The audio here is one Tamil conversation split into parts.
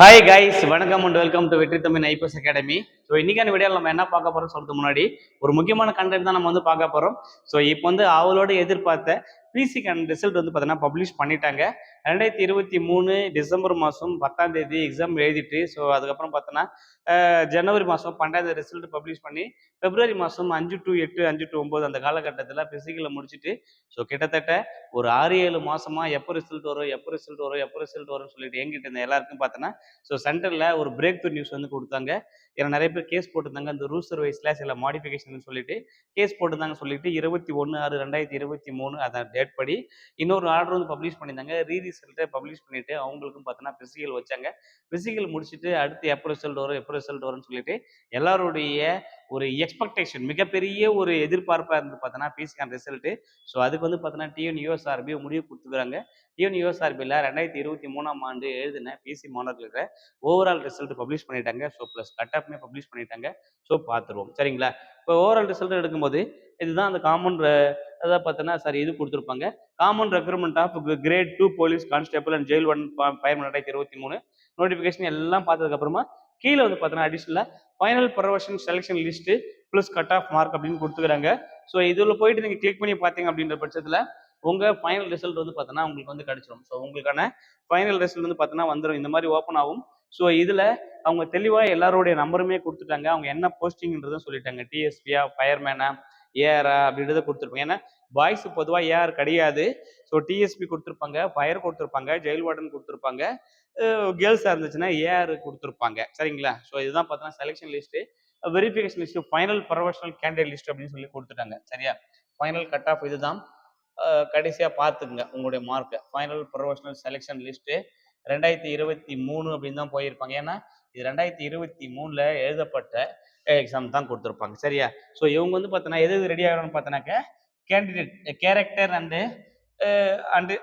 ஹாய் கைஸ் வணக்கம் and welcome to Vetri Tamil IPS academy so இன்னைக்கான வீடியோவில் நம்ம என்ன பார்க்க போறோம் சொல்றதுக்கு முன்னாடி ஒரு முக்கியமான கண்டென்ட் தான் நம்ம வந்து பார்க்க போறோம். ஸோ இப்போ வந்து அவளோட எதிர்பார்த்த பிசி ரிசல்ட் வந்து பார்த்தீங்கன்னா பப்ளிஷ் பண்ணிட்டாங்க. ரெண்டாயிரத்தி இருபத்தி மூணு டிசம்பர் மாதம் பத்தாம் தேதி எக்ஸாம் எழுதிட்டு ஸோ அதுக்கப்புறம் பார்த்தோன்னா ஜனவரி மாதம் பன்னெண்டாம் தேதி ரிசல்ட் பப்ளிஷ் பண்ணி பிப்ரவரி மாதம் அஞ்சு டு எட்டு அஞ்சு டு ஒம்பது அந்த காலகட்டத்தில் பிசிக்கலை முடிச்சுட்டு ஸோ கிட்டத்தட்ட ஒரு ஆறு ஏழு மாதமாக எப்போ ரிசல்ட் வரும் எப்போ ரிசல்ட் வரும் எப்போ ரிசல்ட் வரும்னு சொல்லிட்டு எங்கிட்ட இருந்த எல்லாருக்கும் பார்த்தோன்னா ஸோ சென்டரில் ஒரு பிரேக் த்ரூ நியூஸ் வந்து கொடுத்தாங்க. ஏன்னா நிறைய பேர் கேஸ் போட்டிருந்தாங்க. அந்த ரூல்ஸ் வைஸில் சில மாடிஃபிகேஷன் சொல்லிட்டு கேஸ் போட்டிருந்தாங்க சொல்லிட்டு இருபத்தி ஒன்று ஆறு ரெண்டாயிரத்தி இருபத்தி மூணு அதான் டேட் படி இன்னொரு ஆர்டர் வந்து பப்ளிஷ் பண்ணியிருந்தாங்க. ரீ ரிசல்ட்டை பப்ளிஷ் பண்ணிட்டு அவங்களுக்கும் பார்த்தோன்னா பிசிக்கல் வச்சாங்க. பிசிக்கல் முடிச்சுட்டு அடுத்து எப்போ ரிசல்ட் வரும் எப்போ ரிசல்ட் வரும்னு சொல்லிட்டு எல்லாருடைய ஒரு எக்ஸ்பெக்டேஷன் மிகப்பெரிய ஒரு எதிர்பார்ப்பாக இருந்து பார்த்தோன்னா பிசிக்கான ரிசல்ட்டு ஸோ அதுக்கு வந்து பார்த்தோன்னா டிஎன் யூஎஸ்ஆர்பி முடிவு கொடுத்துக்கிறாங்க. டிஎன் யூஎஸ்ஆர்பியில் ரெண்டாயிரத்தி இருபத்தி மூணாம் ஆண்டு எழுதின பிசி மாணவர்களுக்கு ஓவரால் ரிசல்ட் பப்ளிஷ் பண்ணிட்டாங்க. ஸோ ப்ளஸ் கட் எல்லாருக்குமே பப்ளிஷ் பண்ணிட்டாங்க. ஸோ பார்த்துருவோம். சரிங்களா? இப்போ ஓவரால் ரிசல்ட் எடுக்கும்போது இதுதான் அந்த காமன் அதாவது பார்த்தோன்னா சாரி இது கொடுத்துருப்பாங்க. Common recruitment of grade two police constable and jail one பயன் ரெண்டாயிரத்தி இருபத்தி மூணு. நோட்டிஃபிகேஷன் எல்லாம் பார்த்ததுக்கப்புறமா கீழே வந்து பார்த்தோன்னா அடிஷனலாக final provision selection list plus cut off mark அப்படின்னு கொடுத்துக்கிறாங்க. ஸோ இதில் போயிட்டு நீங்கள் கிளிக் பண்ணி பார்த்தீங்க அப்படின்ற பட்சத்தில் உங்கள் ஃபைனல் ரிசல்ட் வந்து பார்த்தோன்னா உங்களுக்கு வந்து கிடச்சிரும். ஸோ உங்களுக்கான ஃபைனல் ரிசல்ட் வந்து பார்த்தோன்னா வந்துடும் இந்த மாதிரி ஓப்பன் ஆகும். ஸோ இதில் அவங்க தெளிவாக எல்லாருடைய நம்பருமே கொடுத்துட்டாங்க. அவங்க என்ன போஸ்டிங்ன்றதும் சொல்லிட்டாங்க. டிஎஸ்பியா ஃபயர்மேனா ஏஆரா அப்படின்றத கொடுத்துருப்பாங்க. ஏன்னா பாய்ஸ் பொதுவாக ஏஆர் கிடையாது. ஸோ டிஎஸ்பி கொடுத்துருப்பாங்க ஃபயர் கொடுத்துருப்பாங்க ஜெயில் வார்டன் கொடுத்துருப்பாங்க. கேர்ள்ஸாக இருந்துச்சுன்னா ஏஆர் கொடுத்துருப்பாங்க. சரிங்களா? ஸோ இதுதான் பார்த்தோன்னா selection list verification list final professional candidate list அப்படின்னு சொல்லி கொடுத்துட்டாங்க. சரியா? ஃபைனல் கட் ஆஃப் இதுதான். கடைசியாக பார்த்துக்குங்க உங்களுடைய மார்க்கை ஃபைனல் ப்ரொஃபஷனல் செலெக்ஷன் லிஸ்ட்டு ரெண்டாயிரத்தி இருபத்தி மூணு அப்படின்னு தான் போயிருப்பாங்க. ஏன்னா இது ரெண்டாயிரத்தி இருபத்தி மூணில் எழுதப்பட்ட எக்ஸாம் தான் கொடுத்துருப்பாங்க. சரியா? ஸோ இவங்க வந்து பார்த்தோன்னா எது ரெடி ஆகணும்னு பார்த்தோன்னாக்க candidate character and and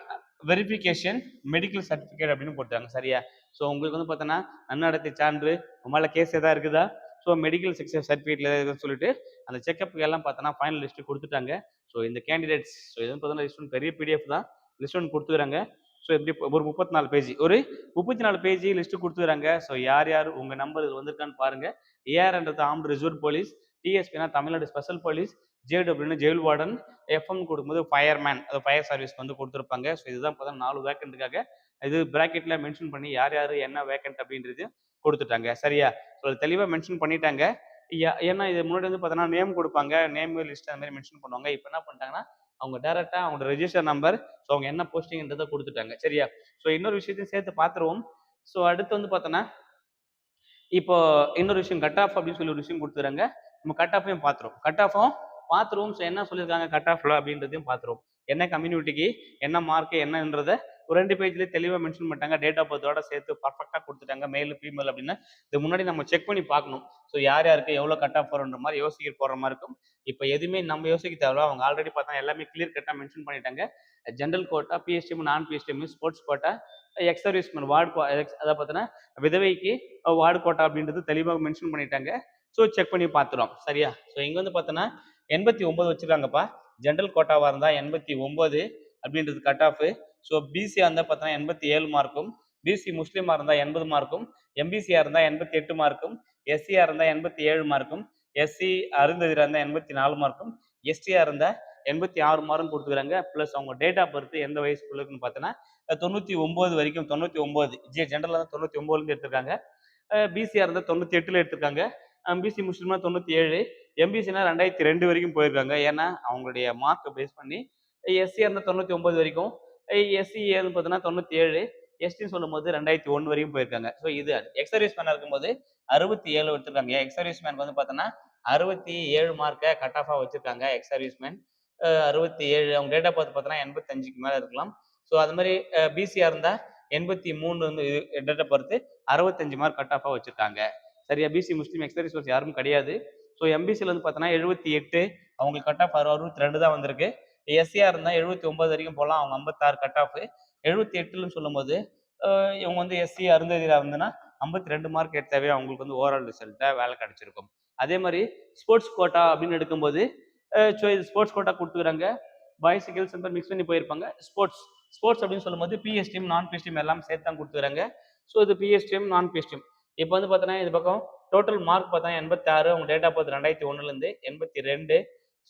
verification medical certificate அப்படின்னு போட்டாங்க சரியா? ஸோ உங்களுக்கு வந்து பார்த்தோன்னா நன்னடத்தை சான்று உங்களால் கேஸ் எதாவது இருக்குதா? ஸோ மெடிக்கல் செக்ஷன் சர்டிஃபிகேட்ல இருக்குன்னு சொல்லிட்டு அந்த செக்கப்புக்கு எல்லாம் பார்த்தோன்னா ஃபைனல் லிஸ்ட்டு கொடுத்துட்டாங்க. ஸோ இந்த கேண்டிடேட்ஸ் ஸோ இது பார்த்தோன்னா லிஸ்ட் ஒன் பெரிய பிடிஎஃப் தான். லிஸ்ட் ஒன் கொடுத்துக்கிறாங்க. ஸோ எப்படி ஒரு முப்பத்தி நாலு பேஜ் ஒரு முப்பத்தி நாலு பேஜ் லிஸ்ட்டு கொடுத்துறாங்க. ஸோ யார் யார் உங்கள் நம்பர் இது வந்திருக்கான்னு பாருங்க. ஏஆர்ன்றது ஆம்டு ரிசர்வ் போலீஸ் டிஎஸ்பினா தமிழ்நாடு ஸ்பெஷல் போலீஸ் ஜேடபிள்யூனா ஜெயில் வார்டன் எஃப்எம் கொடுக்கும்போது ஃபயர்மேன் அது ஃபயர் சர்வீஸ் வந்து கொடுத்துருப்பாங்க. ஸோ இதுதான் பார்த்தா நாலு வேக்கண்ட்டுக்காக இது ப்ராக்கெட்ல மென்ஷன் பண்ணி யார் யார் என்ன வேக்கண்ட் அப்படின்றது கொடுத்துட்டாங்க. சரியா? ஸோ தெளிவாக மென்ஷன் பண்ணிட்டாங்க. ஏன்னா இது முன்னாடி வந்து பார்த்தோன்னா நேம் கொடுப்பாங்க. நேம் லிஸ்ட் அந்த மாதிரி மென்ஷன் பண்ணுவாங்க. இப்போ என்ன பண்ணிட்டாங்கன்னா அவங்க டேரெக்டாக அவங்களோட ரெஜிஸ்டர் நம்பர் ஸோ அவங்க என்ன போஸ்டிங்ன்றதை கொடுத்துட்டாங்க. சரியா? ஸோ இன்னொரு விஷயத்தையும் சேர்த்து பார்த்துருவோம். ஸோ அடுத்து வந்து பார்த்தோன்னா இப்போ இன்னொரு விஷயம் கட் ஆஃப் அப்படின்னு சொல்லி ஒரு விஷயம் கொடுத்துறாங்க நம்ம கட் ஆஃபையும் பார்த்துருவோம். கட் ஆஃபும் பார்த்துருவோம். ஸோ என்ன சொல்லியிருக்காங்க? கட் ஆஃப்ல அப்படின்றதையும் பார்த்துருவோம். என்ன கம்யூனிட்டிக்கு என்ன மார்க்கு என்னன்றதை ஒரு ரெண்டு பேஜ்லேயே தெளிவாக மென்ஷன் பண்ணிட்டாங்க. டேட் ஆஃப் பர்த்தோட சேர்த்து பர்ஃபெக்டாக கொடுத்துட்டாங்க. மேல் ஃபீமேல் அப்படின்னு. இது முன்னாடி நம்ம செக் பண்ணி பார்க்கணும். ஸோ யார் யாருக்கு எவ்வளோ கட் ஆஃப் வரும்ன்ற மாதிரி யோசிக்க போகிற மாதிரி இருக்கும். இப்போ எதுவுமே நம்ம யோசிக்க தேவையில்ல. அவங்க ஆல்ரெடி பார்த்தா எல்லாமே கிளியர் கட்டாக மென்ஷன் பண்ணிட்டாங்க. General quota PSTM non PSTM sports quota ex serviceman ward அதை பார்த்தோன்னா விதவைக்கு வார்டு கோட்டா அப்படின்றது தெளிவாக மென்ஷன் பண்ணிட்டாங்க. ஸோ செக் பண்ணி பார்த்துரும் சரியா? ஸோ இங்கே வந்து பார்த்தோன்னா எண்பத்தி ஒன்பது வச்சுருக்காங்கப்பா. ஜென்ரல் கோட்டாவாக இருந்தால் எண்பத்தி ஒம்பது அப்படின்றது கட் ஆஃப் ஸோ பிசியாக இருந்தால் பார்த்தோன்னா எண்பத்தி ஏழு மார்க்கும் பிசி முஸ்லீமாக இருந்தால் எண்பது மார்க்கும் எம்பிசியாக இருந்தால் எண்பத்தி எட்டு மார்க்கும் எஸ்சியாக இருந்தால் எண்பத்தி ஏழு மார்க்கும் எஸ்சி அருந்ததியாக இருந்தால் எண்பத்தி நாலு மார்க்கும் எஸ்டியாக இருந்தால் எண்பத்தி ஆறு மார்க்கும் கொடுத்துக்கிறாங்க. ப்ளஸ் அவங்க டேட் ஆஃப் பர்த் எந்த வயசுக்குள்ள இருக்குன்னு பார்த்தோன்னா தொண்ணூற்றி ஒம்பது வரைக்கும் தொண்ணூற்றி ஒம்பது ஜே ஜென்ரலாக தான் தொண்ணூற்றி ஒம்பதுலேருந்து எடுத்திருக்காங்க. பிசியாக இருந்தால் தொண்ணூற்றி எட்டில் எடுத்திருக்காங்க. பிசி முஸ்லீம்னா தொண்ணூற்றி ஏழு எம்பிசினா ரெண்டாயிரத்தி ரெண்டு வரைக்கும் போயிருக்காங்க. ஏன்னா அவங்களுடைய மார்க்கை பேஸ் பண்ணி எஸ்சியாக இருந்தால் தொண்ணூற்றி ஒம்பது வரைக்கும் எஸ்சி ஏன்னு பார்த்தோன்னா தொண்ணூற்றி ஏழு எஸ்டின்னு சொல்லும்போது ரெண்டாயிரத்தி ஒன்று வரையும் போயிருக்காங்க. ஸோ இது எக்ஸ் சர்வீஸ் மேன் இருக்கும்போது அறுபத்தி ஏழு எடுத்திருக்காங்க எக்ஸர்வீஸ் மேனுக்கு வந்து பார்த்தோன்னா அறுபத்தி ஏழு மார்க்கை கட் ஆஃபாக வச்சுருக்காங்க எக்ஸர்வீஸ் மேன் அறுபத்தி ஏழு அவங்க டேட் ஆஃப் பார்த்தோன்னா எண்பத்தஞ்சுக்கு மேலே இருக்கலாம். ஸோ அது மாதிரி பிசியாக இருந்தால் எண்பத்தி மூணு வந்து டேட் ஆஃப் பார்த்து அறுபத்தஞ்சு மார்க் கட் ஆஃபாக வச்சுருக்காங்க. சரியா? பிசி முஸ்லீம் எக்ஸர்வீஸ் கோர்ஸ் யாரும் கிடையாது. ஸோ எம்பிசியில் வந்து பார்த்தோன்னா எழுபத்தி எட்டு அவங்களுக்கு கட் ஆஃப் அறுபத்தி ரெண்டு தான் வந்திருக்கு. எஸ்சியாக இருந்தால் எழுபத்தி ஒன்பது வரைக்கும் போகலாம் அவங்க ஐம்பத்தாறு கட் ஆஃப் எழுபத்தி எட்டுன்னு சொல்லும்போது இவங்க வந்து எஸ்சி அருந்ததியாக இருந்ததுன்னா ஐம்பத்தி ரெண்டு மார்க் எடுத்தாவே அவங்களுக்கு வந்து ஓவரால் ரிசல்ட்டாக வேலை கிடைச்சிருக்கும். அதே மாதிரி ஸ்போர்ட்ஸ் கோட்டா அப்படின்னு எடுக்கும்போது ஸோ இது ஸ்போர்ட்ஸ் கோட்டா கொடுத்துக்கிறாங்க. பாய்ஸ் கேர்ள்ஸ் மிக்ஸ் பண்ணி போயிருப்பாங்க. ஸ்போர்ட்ஸ் ஸ்போர்ட்ஸ் அப்படின்னு சொல்லும்போது பிஎஸ்டிஎம் நான் பிஎஸ்டிஎம் எல்லாம் சேர்த்து தான் கொடுத்துக்கிறாங்க. ஸோ இது பிஎஸ்டிஎம் நான் பிஎஸ்டிஎம் இப்போ வந்து பார்த்தோன்னா இது பக்கம் டோட்டல் மார்க் பார்த்தா எண்பத்தி ஆறு உங்க டேட் ஆஃப் பர்த் ரெண்டாயிரத்தி ஒன்றுலேருந்து எண்பத்தி ரெண்டு.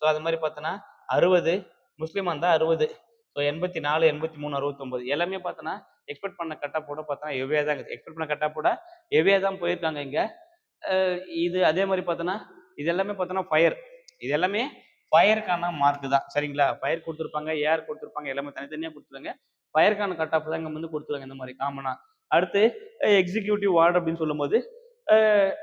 ஸோ அது மாதிரி பார்த்தோன்னா அறுபது முஸ்லீமாக இருந்தால் அறுபது. ஸோ எண்பத்தி நாலு எண்பத்தி மூணு அறுபத்தொம்பது எல்லாமே பார்த்தோன்னா எக்ஸ்பெக்ட் பண்ண கட்டாப்போட பார்த்தோன்னா எவ்வியாக தான் எக்ஸ்பெக்ட் பண்ண கட்டா போட எவ்வியாக தான் போயிருக்காங்க இங்கே. இது அதே மாதிரி பார்த்தோன்னா இது எல்லாமே பார்த்தோன்னா ஃபயர் இது எல்லாமே ஃபயருக்கான மார்க் தான். சரிங்களா? ஃபயர் கொடுத்துருப்பாங்க ஏர் கொடுத்துருப்பாங்க எல்லாமே தனித்தனியாக கொடுத்துருவாங்க. ஃபயருக்கான கட் ஆஃப் தான் இங்கே வந்து கொடுத்துருவாங்க இந்த மாதிரி காமனாக அடுத்து எக்ஸிக்யூட்டிவ் வார்டு அப்படின்னு சொல்லும்போது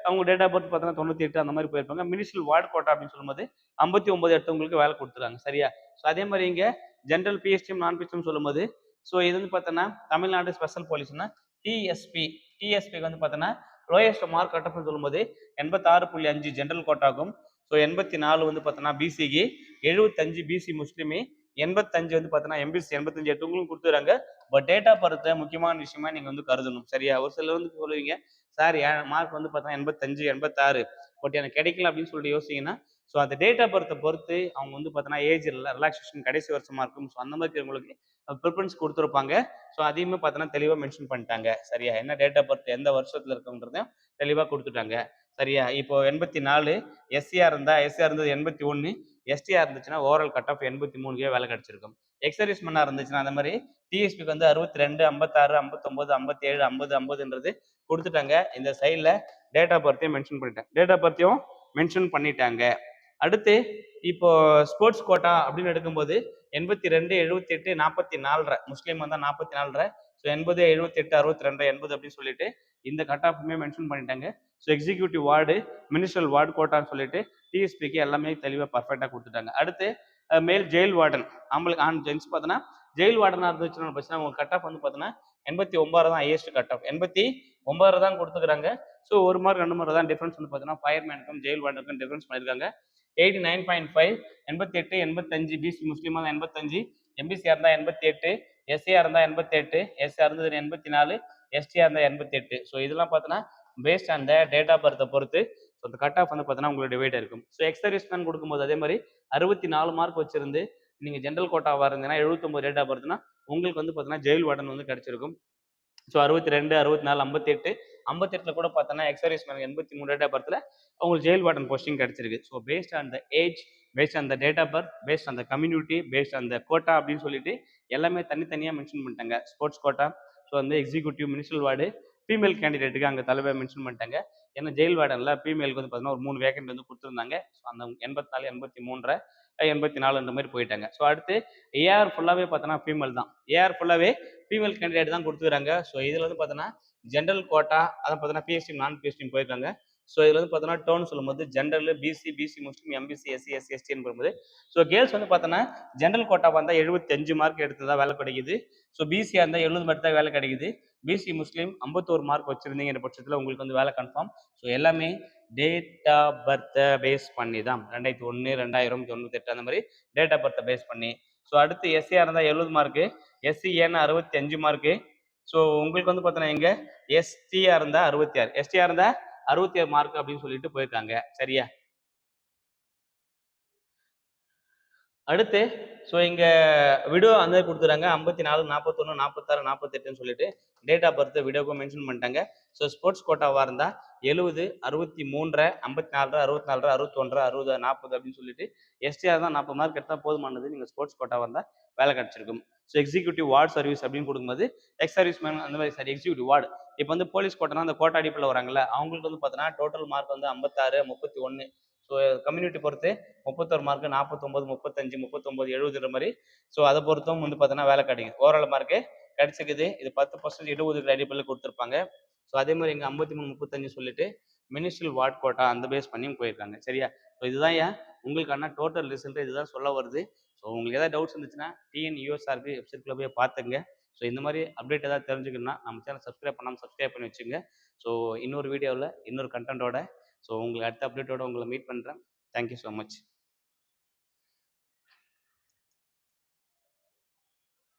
அவங்க டேட் ஆஃப் பர்த் பார்த்தோன்னா தொண்ணூற்றி எட்டு அந்த மாதிரி போயிருப்பாங்க. மினிஸ்ட்ரல் வார்டு கோட்டா அப்படின்னு சொல்லும்போது ஐம்பத்தி ஒன்பது எடுத்தவங்களுக்கு வேலை கொடுத்துருக்காங்க சரியா? ஸோ அதே மாதிரி இங்கே ஜென்ரல் பிஎஸ்டிஎம் நான் பிஎஸ்டிஎம் சொல்லும்போது ஸோ இது வந்து பார்த்தோன்னா தமிழ்நாடு ஸ்பெஷல் போலீஸ்னா டிஎஸ்பி டிஎஸ்பிக்கு வந்து பார்த்தோன்னா லோயஸ்ட் மார்க் கட் சொல்லும்போது எண்பத்தாறு புள்ளி அஞ்சு ஜென்ரல் கோட்டாகும் ஸோ எண்பத்தி நாலு வந்து பார்த்தோன்னா பிசிக்கு எழுபத்தஞ்சு பிசி முஸ்லீமு எண்பத்தஞ்சு வந்து பார்த்தோன்னா எம்பிசி எண்பத்தஞ்சு எட்டுங்களும் கொடுத்துறாங்க பட் டேட்டா பருத்த முக்கியமான விஷயமா நீங்கள் வந்து கருதணும். சரியா? ஒரு சிலர் வந்து சொல்லுவீங்க சார் மார்க் வந்து பார்த்தா எண்பத்தஞ்சு எண்பத்தாறு. பட் எனக்கு கிடைக்கல அப்படின்னு சொல்லிட்டு யோசிங்கன்னா ஸோ அந்த டேட் ஆஃப் பர்த்தை பொறுத்து அவங்க வந்து பார்த்தோன்னா ஏஜ் ரிலாக்ஸேஷன் கடைசி வருஷமா இருக்கும். ஸோ அந்த மாதிரி உங்களுக்கு ப்ரிஃபரன்ஸ் கொடுத்துருப்பாங்க. ஸோ அதையுமே பார்த்தோன்னா தெளிவாக மென்ஷன் பண்ணிட்டாங்க. சரியா? என்ன டேட் ஆஃப் பர்த் எந்த வருஷத்தில் இருக்குன்றதையும் தெளிவாக கொடுத்துட்டாங்க. சரியா? இப்போ எண்பத்தி நாலு எஸ்சியா இருந்தா எஸ்சியா இருந்தது எண்பத்தி ஒன்று எஸ்டியா இருந்துச்சுன்னா ஓவரால் கட் ஆஃப் எண்பத்தி மூணுக்கே வேலை கிடைச்சிருக்கும். எக்ஸர்வீஸ் மண்ணா இருந்துச்சுன்னா அந்த மாதிரி டிஎஸ்பிக்கு வந்து அறுபத்தி ரெண்டு ஐம்பத்தாறு ஐம்பத்தொம்பது ஐம்பத்தேழு ஐம்பது ஐம்பதுன்றது கொடுத்துட்டாங்க. இந்த சைடில் டேட் ஆஃப் பர்த்தையும் மென்ஷன் பண்ணிட்டேன். டேட்டா பர்த்தியும் பர்த்தையும் மென்ஷன் பண்ணிட்டாங்க. அடுத்து இப்போ ஸ்போர்ட்ஸ் கோட்டா அப்படின்னு எடுக்கும்போது எண்பத்தி ரெண்டு எழுபத்தி எட்டு நாற்பத்தி நாலரை முஸ்லீம் வந்தால் நாற்பத்தி நாலரை ஸோ எண்பது எழுபத்தி எட்டு அறுபத்தி ரெண்டு எண்பது அப்படின்னு சொல்லிட்டு இந்த கட் ஆஃப்மே மென்ஷன் பண்ணிட்டாங்க. So executive ward ministerial ward கோட்டான்னு சொல்லிட்டு டிஎஸ்பிக்கு எல்லாமே தெளிவாக பர்ஃபெக்டாக கொடுத்துட்டாங்க. அடுத்து மேல் ஜெயில் வார்டன் ஆம்பளுக்கு ஆன் ஜென்ஸ் பார்த்தோன்னா ஜெயில் வார்டனாக இருந்துச்சுன்னு பிரச்சனை உங்களுக்கு கட் ஆஃப் வந்து பார்த்தோன்னா எண்பத்தி ஒன்பது தான் ஹையஸ்ட் கட் ஆஃப் எண்பத்தி ஒன்பது தான் கொடுத்துக்கிறாங்க. ஸோ ஒரு மார்க் ரெண்டு மார்க் தான் டிஃப்ரென்ஸ் வந்து பார்த்தீங்கன்னா ஃபயர்மேனுக்கும் ஜெயில் வார்டனுக்கும் டிஃப்ரென்ஸ் பண்ணியிருக்காங்க. எயிட்டி நைன் பாயிண்ட் ஃபைவ் எண்பத்தி எட்டு எண்பத்தஞ்சு பிசி முஸ்லீமாக தான் எண்பத்தஞ்சு எம்பிசியாக இருந்தால் எண்பத்தி எட்டு எஸ்சியாக இருந்தால் எண்பத்தி எட்டு எஸ்சியாக இருந்தது எண்பத்தி நாலு எஸ்டியாக இருந்தால் எண்பத்தி எட்டு. ஸோ இதெல்லாம் பார்த்தோன்னா பேஸ்ட் அந்த டேட் ஆஃப் பர்த்தை பொறுத்து. ஸோ அந்த கட் ஆஃப் வந்து பார்த்தீங்கன்னா உங்களுக்கு டிவைட் இருக்கும். ஸோ எக்ஸ் மேன் கொடுக்கும்போது அதே மாதிரி அறுபத்தி நாலு மார்க் வச்சிருந்து நீங்கள் ஜென்ரல் கோட்டாவாக இருந்தீங்கன்னா எழுபத்தொம்பது டேட் பார்த்தீங்கன்னா உங்களுக்கு வந்து பார்த்தீங்கன்னா ஜெயில் வார்டன் வந்து கிடைச்சிருக்கும். ஸோ அறுபத்தி ரெண்டு அறுபத்தி நாலு ஐம்பத்தி எட்டு ஐம்பத்தெட்டில் கூட பார்த்தோன்னா எக்ஸர்வீஸ் மேன் எண்பத்தி மூணு டேட் ஆஃப் பர்த்தில் உங்களுக்கு ஜெயில் வார்டன் போஸ்டிங் கிடைச்சிருக்கு. So based on the age based on the date of birth based on the community based on the quota அப்படின்னு சொல்லிட்டு எல்லாமே தனித்தனியாக மென்ஷன் பண்ணிட்டாங்க. ஸ்போர்ட்ஸ் கோட்டா ஸோ வந்து எக்ஸிக்யூட்டிவ் மினிஸ்ட்ரல் வார்டு ஃபீமேல் கேண்டிடேட்டுக்கு அங்கே தலைவர் மென்ஷன் பண்ணிட்டாங்க. ஏன்னா ஜெயில் வார்டனில் ஃபீமேலுக்கு வந்து பார்த்தீங்கன்னா ஒரு மூணு வேகண்ட் வந்து கொடுத்துருந்தாங்க. ஸோ அந்த எண்பத்தி நாலு எண்பத்தி மூன்றரை எண்பத்தி நாலு மாதிரி போயிட்டாங்க. ஸோ அடுத்து ஏஆர் ஃபுல்லாகவே பார்த்தோன்னா ஃபீமேல் தான். ஏஆர் ஃபுல்லாகவே ஃபீமேல் கேண்டிடேட் தான் கொடுத்துருக்காங்க ஸோ இதில் வந்து பார்த்தோன்னா ஜென்ரல் கோட்டா அதை பார்த்தோன்னா பிஎஸ்டி நான் பிஎஸ்டி போயிருக்காங்க. ஸோ இதில் வந்து பார்த்தோன்னா டோன் சொல்லும்போது general BC BC Muslim MBC SC SC எஸ்டின்னு போகும்போது ஸோ கேர்ள்ஸ் வந்து பார்த்தோன்னா ஜென்ரல் கோட்டா வந்தால் எழுபத்தஞ்சு மார்க் எடுத்து தான் வேலை கிடைக்குது. ஸோ பிசியாக இருந்தால் எழுபது மார்க் தான் வேலை கிடைக்குது. பிசி முஸ்லீம் ஐம்பத்தோரு மார்க் வச்சுருந்தீங்கிற பட்சத்தில் உங்களுக்கு வந்து வேலை கன்ஃபார்ம் ஸோ எல்லாமே டேட் ஆஃப் பர்த்தை பேஸ் பண்ணி தான். ரெண்டாயிரத்தி ஒன்று ரெண்டாயிரம் தொண்ணூத்தெட்டு அந்த மாதிரி டேட் ஆஃப் பர்த்தை பேஸ் பண்ணி. ஸோ அடுத்து எஸ்சியாக இருந்தால் எழுபது மார்க்கு எஸ்சி ஏன்னா அறுபத்தி அஞ்சு மார்க்கு ஸோ உங்களுக்கு வந்து பார்த்தோன்னா எங்கே எஸ்டியாக இருந்தால் அறுபத்தி ஆறு எஸ்டியாக இருந்தால் அறுபத்தி ஏழு மார்க் அப்படின்னு சொல்லிட்டு போயிருக்காங்க. சரியா? அடுத்து ஸோ இங்கே விடோ அந்த கொடுத்துறாங்க. ஐம்பத்தி நாலு நாற்பத்தொன்று நாற்பத்தாறு நாற்பத்தெட்டுன்னு சொல்லிட்டு டேட் ஆஃப் பர்த் விடோக்கும் மென்ஷன் பண்ணிட்டாங்க. ஸோ ஸ்போர்ட்ஸ் கோட்டாவாக இருந்தால் எழுபது அறுபத்தி மூன்றரை ஐம்பத்தி நாலு அறுபத்தி நாலு அறுபத்தொன்று அறுபது நாற்பது அப்படின்னு சொல்லிட்டு எஸ்டிஆர் தான் நாற்பது மார்க் எடுத்தால் போதுமானது. நீங்கள் ஸ்போர்ட்ஸ் கோட்டாவாக இருந்தால் வேலை கிடச்சிருக்கும். ஸோ எக்ஸிக்யூட்டிவ் வார்டு சர்வீஸ் அப்படின்னு கொடுக்கும்போது எக்ஸ் சர்வீஸ் மேன் அந்த மாதிரி சாரி எக்ஸிக்யூட்டிவ் வார்டு இப்போ வந்து போலீஸ் கோட்டனா அந்த கோட்டா அடிப்பில் வராங்கல்ல அவங்களுக்கு வந்து பார்த்தோன்னா டோட்டல் மார்க் வந்து ஐம்பத்தாறு முப்பத்தி ஒன்று ஸோ கம்யூனிட்டி பொறுத்து முப்பத்தொரு மார்க் நாற்பத்தொம்பது முப்பத்தஞ்சு முப்பத்தொம்பது எழுபதுன்ற மாதிரி. ஸோ அதை பொறுத்தும் வந்து பார்த்தோன்னா வேலை கிடைக்குது. ஓவரால் மார்க்கு கிடைச்சிக்குது இது பத்து பர்சன்ட் இடஒதுக்கீடு அடிப்படையில் கொடுத்துருப்பாங்க. ஸோ அதே மாதிரி இங்கே ஐம்பத்தி மூணு முப்பத்தஞ்சு சொல்லிட்டு மினிஸ்ட்ரல் வார்ட் கோட்டா அந்த பேஸ் பண்ணியும் போயிருக்காங்க. சரியா? ஸோ இதுதான் ஏன்? உங்களுக்கான டோட்டல் ரிசல்ட் இதுதான் சொல்ல வருது. ஸோ உங்களுக்கு ஏதாவது டவுட்ஸ் இருந்துச்சுன்னா டிஎன் யூஎஸ்ஆர்பி வெப்சைட்குள்ளே போய் பார்த்துங்க ஸோ இந்த மாதிரி அப்டேட் ஏதாவது தெரிஞ்சுக்கணும்னா நம்ம சேனல் சப்ஸ்கிரைப் பண்ணாமல் சப்ஸ்கிரைப் பண்ணி வச்சுங்க ஸோ இன்னொரு வீடியோவில் இன்னொரு கண்டென்ட்டோட ஸோ உங்களுக்கு அடுத்த அப்டேட்டோட உங்களை மீட் பண்ணுறேன் தேங்க்யூ ஸோ மச்